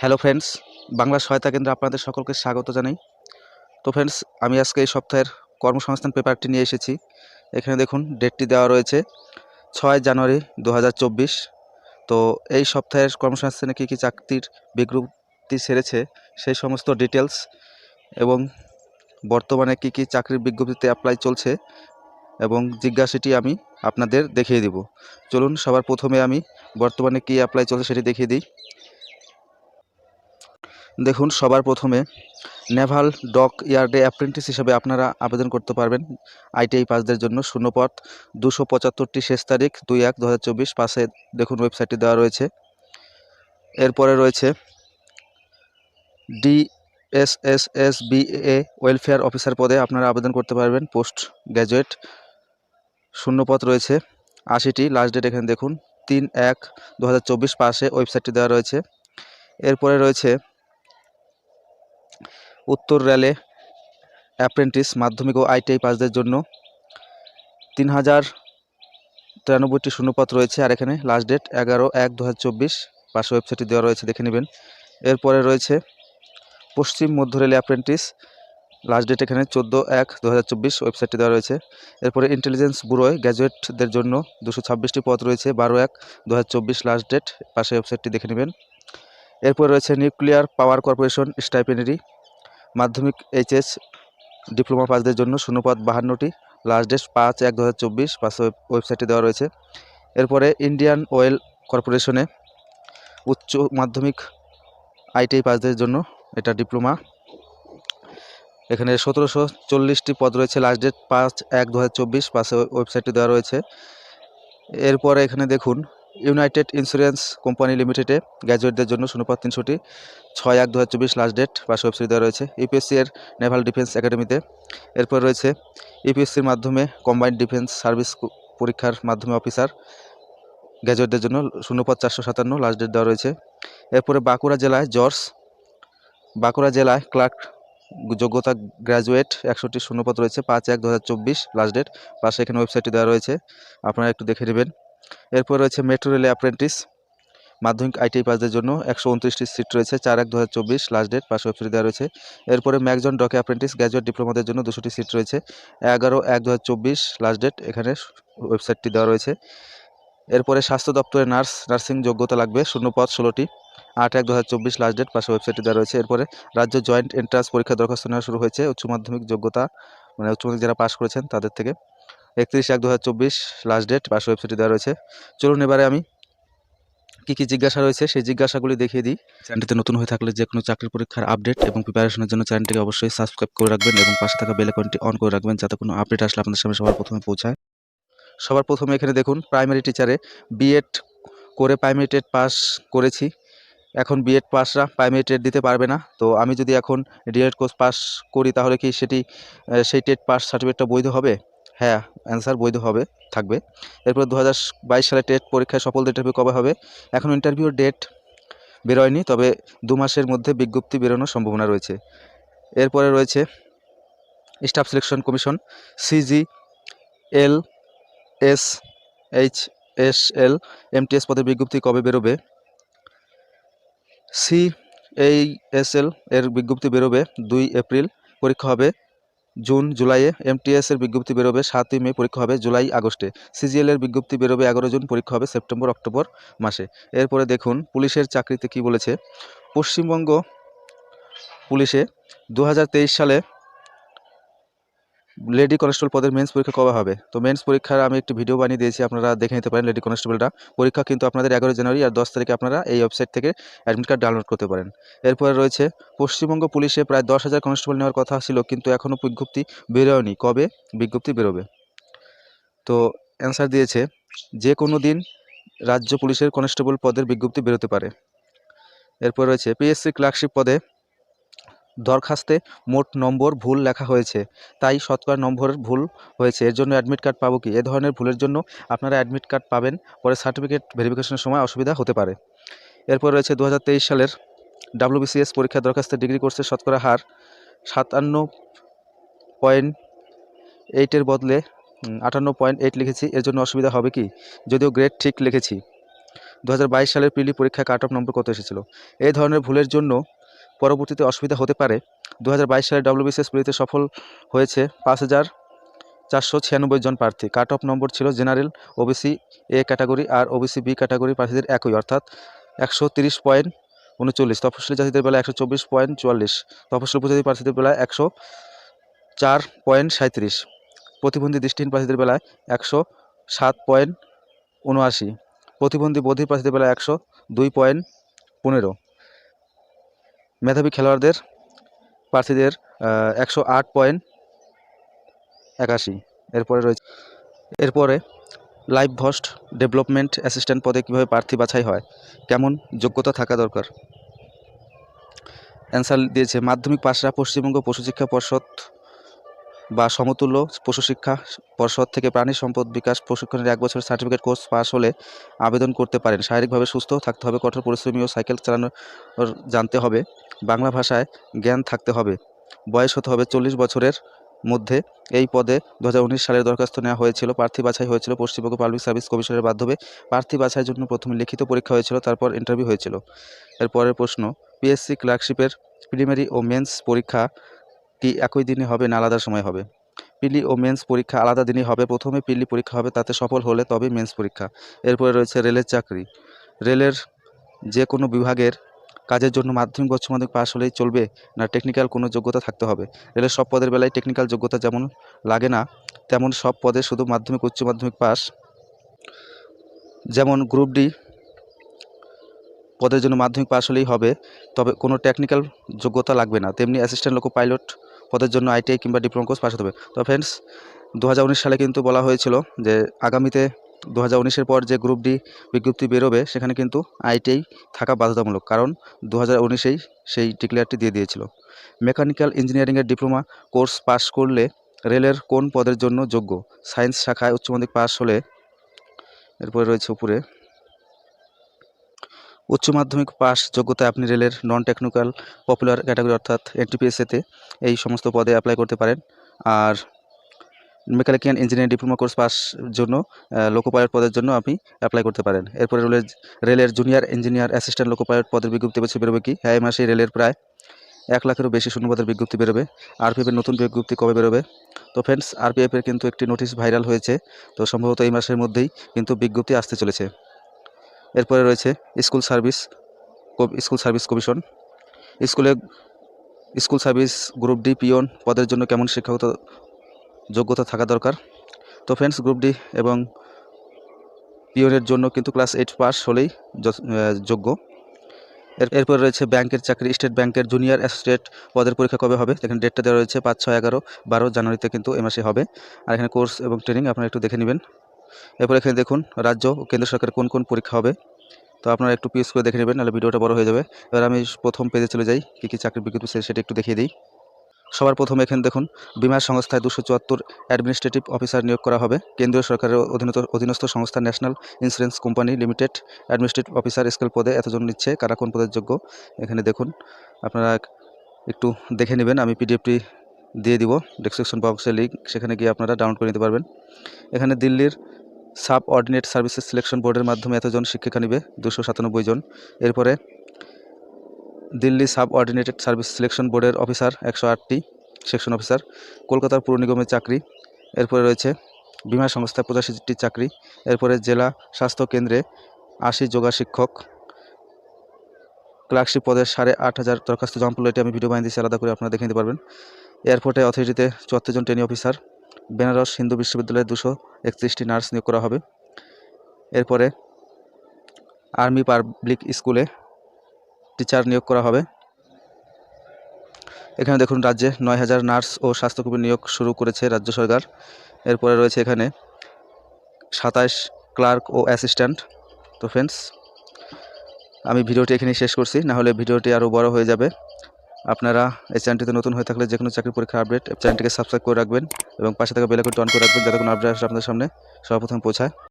Hello friends, Bangla সহায়তা কেন্দ্রে আপনাদের সকলকে স্বাগত জানাই। তো ফ্রেন্ডস, আমি আজকে এই সপ্তাহের কর্মসংস্থান পেপারটি নিয়ে এসেছি। এখানে দেখুন, ডেটটি দেওয়া রয়েছে ছয় জানুয়ারি দু হাজার চব্বিশ। তো এই সপ্তাহের কর্মসংস্থানে কী কী চাকরির বিজ্ঞপ্তি সেরেছে, সেই সমস্ত ডিটেলস এবং বর্তমানে কী কী চাকরির বিজ্ঞপ্তিতে অ্যাপ্লাই চলছে এবং জিজ্ঞাসাটি আমি আপনাদের দেখিয়ে দিব। চলুন, সবার প্রথমে আমি বর্তমানে কী অ্যাপ্লাই চলছে সেটি দেখিয়ে দিই। দেখুন, সবার প্রথমে নেভাল ডক ইয়ার্ডে অ্যাপ্রেন্টিস হিসেবে আপনারা আবেদন করতে পারবেন আইটিআই পাসদের জন্য। শূন্যপদ দুশো পঁচাত্তরটি শেষ তারিখ দুই এক দু হাজার চব্বিশ পাশে দেখুন, ওয়েবসাইটটি দেওয়া রয়েছে। এরপরে রয়েছে D S S S B A welfare officer পদে আপনারা আবেদন করতে পারবেন, পোস্ট গ্র্যাজুয়েট শূন্যপদ রয়েছে আশিটি, লাস্ট ডেট এখানে দেখুন, তিন এক দু হাজার চব্বিশ পাশে ওয়েবসাইটটি দেওয়া রয়েছে। এরপরে রয়েছে উত্তর রেলে অ্যাপ্রেন্টিস মাধ্যমিক ও আইটিআই পাসদের জন্য তিন হাজার তিরানব্বইটি শূন্যপদ রয়েছে, আর এখানে লাস্ট ডেট এগারো এক দু হাজার চব্বিশ পাশে ওয়েবসাইটটি দেওয়া রয়েছে, দেখে নেবেন। এরপরে রয়েছে পশ্চিম মধ্য রেলে অ্যাপ্রেন্টিস লাস্ট ডেট এখানে চোদ্দ এক দু হাজার চব্বিশ ওয়েবসাইটটি দেওয়া রয়েছে। এরপরে ইন্টেলিজেন্স ব্যুরোয় গ্র্যাজুয়েটদের জন্য দুশো ছাব্বিশটি পদ রয়েছে, বারো এক দু হাজার চব্বিশ লাস্ট ডেট পাশে ওয়েবসাইটটি দেখে নেবেন। এরপরে রয়েছে নিউক্লিয়ার পাওয়ার কর্পোরেশন স্টাইপেনারি মাধ্যমিক এইচএস ডিপ্লোমা পাসদের জন্য শূন্যপদ বাহান্নটি লাস্ট ডেট পাঁচ এক দু হাজার চব্বিশ, পাশে ওয়েবসাইটে দেওয়া রয়েছে। এরপরে ইন্ডিয়ান অয়েল কর্পোরেশনে উচ্চ মাধ্যমিক আইটিআই পাসদের জন্য এটা ডিপ্লোমা। এখানে সতেরোশো চল্লিশটি পদ রয়েছে লাস্ট ডেট পাঁচ এক দু হাজার চব্বিশ, পাশে ওয়েবসাইটে দেওয়া রয়েছে। এরপরে এখানে দেখুন ইউনাইটেড ইন্স্যুরেন্স কোম্পানি লিমিটেডে গ্র্যাজুয়েটদের জন্য শূন্যপদ তিনশোটি। ছয় এক দু হাজার চব্বিশ লাস্ট ডেট পাশে ওয়েবসাইট দেওয়া রয়েছে। ইউপিএসসি এর নেভাল ডিফেন্স একাডেমিতে এরপর রয়েছে ইউপিএসসির মাধ্যমে কম্বাইন্ড ডিফেন্স সার্ভিস পরীক্ষার মাধ্যমে অফিসার গ্র্যাজুয়েটদের জন্য শূন্যপদ চারশো সাতান্ন লাস্ট ডেট দেওয়া রয়েছে। এরপরে বাঁকুড়া জেলায় জর্জ বাঁকুড়া জেলায় ক্লার্ক যোগ্যতা গ্র্যাজুয়েট একশোটি শূন্যপদ রয়েছে। পাঁচ এক দু হাজার চব্বিশ লাস্ট ডেট পাশে এখানে ওয়েবসাইটটি দেওয়া রয়েছে। আপনারা একটু দেখে নেবেন। এরপর রয়েছে মেট্রো রেলে অ্যাপ্রেন্টিস মাধ্যমিক আইটিআই পাসদের জন্য একশো উনত্রিশটি সিট রয়েছে, চার এক দু হাজার চব্বিশ লাস্ট ডেট পাশে ওয়েবসাইট দেওয়া রয়েছে। এরপরে ম্যাকজন ডকে অ্যাপ্রেন্টিস গ্র্যাজুয়েট ডিপ্লোমাদের জন্য দুশোটি সিট রয়েছে, এগারো, এক দু হাজার চব্বিশ লাস্ট ডেট এখানে ওয়েবসাইটটি দেওয়া রয়েছে। এরপরে স্বাস্থ্য দপ্তরে নার্স, নার্সিং যোগ্যতা লাগবে শূন্যপদ ষোলোটি, আট, এক দু হাজার চব্বিশ লাস্ট ডেট পাশে ওয়েবসাইটে দেওয়া রয়েছে। এরপরে রাজ্য জয়েন্ট এন্ট্রান্স পরীক্ষা দরখাস্ত নেওয়া শুরু হয়েছে, উচ্চ মাধ্যমিক যোগ্যতা মানে উচ্চ মাধ্যমিক যারা পাশ করেছেন তাদের থেকে। একত্রিশ এক দু লাস্ট ডেট পাশে ওয়েবসাইটে দেওয়া রয়েছে। চলুন এবারে আমি কী কী জিজ্ঞাসা রয়েছে, সেই জিজ্ঞাসাগুলি দেখিয়ে দিই। চ্যানেলটিতে নতুন হয়ে থাকলে যে কোনো চাকরি পরীক্ষার আপডেট এবং প্রিপারেশনের জন্য চ্যানেলটিকে অবশ্যই সাবস্ক্রাইব করে রাখবেন এবং পাশে থাকা বেল আইকনটি অন করে রাখবেন যাতে কোনো আপডেট আসলে আপনাদের সামনে সবার প্রথমে পৌঁছায়। সবার প্রথমে এখানে দেখুন প্রাইমারি টিচারে বিএড করে প্রাইমারি টেট পাস করেছি। এখন বিএড পাসরা প্রাইমারি টেট দিতে পারবে না। তো আমি যদি এখন ডিএড কোর্স পাস করি তাহলে কি সেটি সেই টেট পাস সার্টিফিকেটটা বৈধ হবে? হ্যাঁ অ্যান্সার বৈধ হবে, থাকবে। এরপর দু হাজার বাইশ সালে টেট পরীক্ষায় সফল ইন্টারভিউ কবে হবে? এখন ইন্টারভিউর ডেট বেরোয়নি, তবে দু মাসের মধ্যে বিজ্ঞপ্তি বেরোনোর সম্ভাবনা রয়েছে। এরপরে রয়েছে staff selection commission CG L S H S L MTS পদের বিজ্ঞপ্তি কবে বেরোবে? সি এই এস এল এর বিজ্ঞপ্তি বেরোবে দুই এপ্রিল, পরীক্ষা হবে জুন, জুলাইয়ে এমটিএসের বিজ্ঞপ্তি বেরোবে, সাতই মে পরীক্ষা হবে জুলাই, আগস্টে। সিজিএলের বিজ্ঞপ্তি বেরোবে এগারো জুন, পরীক্ষা হবে সেপ্টেম্বর, অক্টোবর মাসে। এরপরে দেখুন, পুলিশের চাকরিতে কি বলেছে? পশ্চিমবঙ্গ পুলিশে দু হাজার তেইশ সালে লেডি কনস্টেবল পদের মেন্স পরীক্ষা কবে হবে? তো মেন্স পরীক্ষার আমি একটি ভিডিও বানিয়ে দিয়েছি, আপনারা দেখে নিতে পারেন লেডি কনস্টেবলটা পরীক্ষা কিন্তু আপনাদের এগারো জানুয়ারি আর দশ তারিখে আপনারা এই ওয়েবসাইট থেকে অ্যাডমিট কার্ড ডাউনলোড করতে পারেন। এরপরে রয়েছে, পশ্চিমবঙ্গ পুলিশে প্রায় দশ হাজার কনস্টেবল নেওয়ার কথা ছিল, কিন্তু এখনও বিজ্ঞপ্তি বেরোয়নি। কবে? বিজ্ঞপ্তি বেরোবে। তো অ্যান্সার দিয়েছে, যে কোনো দিন রাজ্য পুলিশের কনস্টেবল পদের বিজ্ঞপ্তি বেরোতে পারে। এরপর রয়েছে পিএসসি ক্লার্কশিপ পদে দরখাস্তে মোট নম্বর ভুল লেখা হয়েছে। তাই শতকরা নম্বরের ভুল হয়েছে। এর জন্য অ্যাডমিট কার্ড পাবো কি? এ ধরনের ভুলের জন্য আপনারা অ্যাডমিট কার্ড পাবেন। পরে সার্টিফিকেট ভেরিফিকেশনের সময় অসুবিধা হতে পারে। এরপর রয়েছে দু হাজার তেইশ সালের ডাব্লিউবিসিএস পরীক্ষা দরখাস্তে ডিগ্রি কোর্সের শতকরা হার সাতান্ন পয়েন্ট এইটের বদলে আটান্ন পয়েন্ট এইট লিখেছি। এর জন্য অসুবিধা হবে কি? যদিও গ্রেড ঠিক লিখেছি। দু হাজার বাইশ সালের প্রিলি পরীক্ষায় কাট অফ নম্বর কত এসেছিল? এই ধরনের ভুলের জন্য পরবর্তীতে অসুবিধা হতে পারে। দু হাজার বাইশ সালে ডব্লিউবিসিএস প্রিলিতে সফল হয়েছে পাঁচ হাজার চারশো ছিয়ানব্বই জন প্রার্থী। কাট অফ নম্বর ছিল জেনারেল ওবিসি এ ক্যাটাগরি আর ওবিসি বি ক্যাটাগরি প্রার্থীদের একই, অর্থাৎ একশো তিরিশ পয়েন্ট উনচল্লিশ। তফসিলি জাতিদের বেলায় একশো চব্বিশ পয়েন্ট চুয়াল্লিশ। তফসিলি উপজাতি প্রার্থীদের বেলায় একশো চার পয়েন্ট সাঁত্রিশ প্রতিবন্ধী দৃষ্টিহীন প্রার্থীদের বেলায় একশো সাত পয়েন্ট উনআশি। প্রতিবন্ধী বধির প্রার্থীদের বেলায় একশো দুই পয়েন্ট পনেরো। মেধাবী খেলোয়াড়দের, প্রার্থীদের একশো আট পয়েন্ট একাশি। এরপরে রয়েছে এরপরে লাইভ ভস্ট ডেভেলপমেন্ট অ্যাসিস্ট্যান্ট পদে কীভাবে প্রার্থী বাছাই হয়? কেমন যোগ্যতা থাকা দরকার? অ্যান্সার দিয়েছে মাধ্যমিক পাশরা পশ্চিমবঙ্গ পশু শিক্ষা পর্ষদ বা সমতুল্য পশু শিক্ষা পর্ষদ থেকে প্রাণী সম্পদ বিকাশ প্রশিক্ষণের এক বছর সার্টিফিকেট কোর্স পাস হলে আবেদন করতে পারেন। শারীরিকভাবে সুস্থ থাকতে হবে, কঠোর পরিশ্রমী ও সাইকেল চালানোর জানতে হবে, বাংলা ভাষায় জ্ঞান থাকতে হবে। বয়স হতে হবে চল্লিশ বছরের মধ্যে। এই পদে দু হাজার উনিশ সালের দরখাস্ত নেওয়া হয়েছিল, প্রার্থী বাছাই হয়েছিল, পশ্চিমবঙ্গ পাবলিক সার্ভিস কমিশনের মাধ্যমে প্রার্থী বাছাইয়ের জন্য প্রথমে লিখিত পরীক্ষা হয়েছিল, তারপর ইন্টারভিউ হয়েছিল। এরপরের প্রশ্ন, পিএসসি ক্লার্কশিপের প্রিলিমিনারি ও মেন্স পরীক্ষা কি একই দিনে হবে না আলাদা সময় হবে? পিলি ও মেন্স পরীক্ষা আলাদা দিনই হবে। প্রথমে পিলি পরীক্ষা হবে, তাতে সফল হলে তবে মেন্স পরীক্ষা। এরপরে রয়েছে রেলের চাকরি। রেলের যে কোনো বিভাগের কাজের জন্য মাধ্যমিক, উচ্চ মাধ্যমিক পাশ হলেই চলবে না টেকনিক্যাল কোনো যোগ্যতা থাকতে হবে। রেলের সব পদের বেলায় টেকনিক্যাল যোগ্যতা যেমন লাগে না, তেমন সব পদে শুধু মাধ্যমিক, উচ্চ মাধ্যমিক পাস যেমন গ্রুপ ডি পদের জন্য মাধ্যমিক পাশ হলেই হবে, তবে কোনো টেকনিক্যাল যোগ্যতা লাগবে না। তেমনি অ্যাসিস্ট্যান্ট লোকো পাইলট পদের জন্য আইটিআই কিংবা ডিপ্লোমা কোর্স পাস হতে হবে। তো ফ্রেন্ডস দু হাজার উনিশ সালে কিন্তু বলা হয়েছিল যে আগামীতে দু হাজার পর যে গ্রুপ ডি বিজ্ঞপ্তি বেরোবে, সেখানে কিন্তু আইটিআই থাকা বাধ্যতামূলক। কারণ দু হাজার সেই ডিক্লেয়ারটি দিয়ে দিয়েছিল। মেকানিক্যাল ইঞ্জিনিয়ারিংয়ের ডিপ্লোমা কোর্স পাস করলে রেলের কোন পদের জন্য যোগ্য? সায়েন্স শাখায় উচ্চ মাধ্যমিক পাস হলে, এরপরে রয়েছে উপরে উচ্চ মাধ্যমিক পাস যোগ্যতায় আপনি রেলের নন টেকনিক্যাল পপুলার ক্যাটাগরি অর্থাৎ এনটিপিএসএতে এই সমস্ত পদে অ্যাপ্লাই করতে পারেন। আর mechanical engineering diploma course pass জন্য লোকো পাইলট পদের জন্য আপনি অ্যাপ্লাই করতে পারেন। এরপরে রেলের রেলের junior engineer assistant loco pilot পদের বিজ্ঞপ্তি বছর বেরোবে কি? হ্যাঁ মাসে রেলের প্রায় এক লাখেরও বেশি শূন্যপদের বিজ্ঞপ্তি বেরোবে। আরপিএফের নতুন বিজ্ঞপ্তি কবে বেরোবে? তো ফ্রেন্ডস আরপিএফের কিন্তু একটি নোটিশ ভাইরাল হয়েছে। তো সম্ভবত এই মাসের মধ্যেই কিন্তু বিজ্ঞপ্তি আসতে চলেছে। এরপরে রয়েছে school service school service commission. স্কুলে school service group D peon পদের জন্য কেমন শিক্ষাগত যোগ্যতা থাকা দরকার? তো ফ্রেন্ডস, গ্রুপ ডি এবং পিওনের জন্য কিন্তু ক্লাস এইট পাস হলেই যোগ্য। এর এরপর রয়েছে ব্যাংকের চাকরি, স্টেট ব্যাংকের জুনিয়র অ্যাসোসিয়েট পদের পরীক্ষা কবে হবে? এখানে ডেটটা দেওয়া রয়েছে পাঁচ, ছয়, এগারো, বারো জানুয়ারিতে কিন্তু এ মাসে হবে। আর এখানে কোর্স এবং ট্রেনিং আপনারা একটু দেখে নেবেন। এরপর এখানে দেখুন, রাজ্য ও কেন্দ্র সরকারের কোন কোন পরীক্ষা হবে। তো আপনারা একটু পিএস করে দেখে নেবেন, নাহলে ভিডিওটা বড় হয়ে যাবে। এবার আমি প্রথম পেজে চলে যাই, কী কী চাকরির বিজ্ঞপ্তি সেটা একটু দেখিয়ে দিই। সবার প্রথমে এখানে দেখুন, বিমা সংস্থায় দুশো চুয়াত্তর অ্যাডমিনিস্ট্রেটিভ অফিসার নিয়োগ করা হবে। কেন্দ্রীয় সরকারের অধীনত, অধীনস্থ সংস্থা national insurance company limited administrative officer scale পদে এতজন নিচ্ছে, কারা কোন পদের যোগ্য? এখানে দেখুন, আপনারা একটু দেখে নেবেন, আমি পিডিএফটি দিয়ে দিব ডিসক্রিপশন বক্সে লিঙ্ক সেখানে গিয়ে আপনারা ডাউনলোড করে নিতে পারবেন। এখানে দিল্লির সাব অর্ডিনেট সার্ভিসেস সিলেকশন বোর্ডের মাধ্যমে এতজন শিক্ষিকা নিবে? দুশো সাতানব্বই জন। এরপরে Delhi subordinated service selection বোর্ডের অফিসার একশো আটটি, সেকশন অফিসার। কলকাতার পুর নিগমের চাকরি। এরপরে রয়েছে বিমা সংস্থা পঁচাশিটি চাকরি। এরপরে জেলা স্বাস্থ্য কেন্দ্রে আশি যোগা শিক্ষক। ক্লার্কশিপ পদের সাড়ে আট হাজার দরখাস্ত। জমা পড়ল এটি আমি ভিডিও বানিয়ে দিচ্ছি আলাদা করে আপনারা দেখে নিতে পারবেন। এয়ারপোর্টে অথরিটিতে চুয়াত্তর জন ট্রেনিং অফিসার। বেনারস হিন্দু বিশ্ববিদ্যালয়ে দুশো একত্রিশটি নার্স নিয়োগ করা হবে। এরপরে আর্মি পাবলিক স্কুলে টিচার নিয়োগ করা হবে। এখানে দেখুন, রাজ্যে নয় হাজার নার্স ও স্বাস্থ্যকর্মী নিয়োগ শুরু করেছে রাজ্য সরকার। এরপরে রয়েছে এখানে সাতাশ ক্লার্ক ও অ্যাসিস্ট্যান্ট। তো ফ্রেন্ডস, আমি ভিডিওটি এখানেই শেষ করছি। না হলে ভিডিওটি আরও বড় হয়ে যাবে। আপনারা এই চ্যানেলটিতে নতুন হয়ে থাকলে যে কোনো চাকরি পরীক্ষা আপডেট চ্যানেলটিকে সাবস্ক্রাইব করে রাখবেন এবং পাশে থাকা বেলাকনটি অন করে রাখবেন, যাতে কোনো আপডেট আপনাদের সামনে সর্বপ্রথম পৌঁছায়।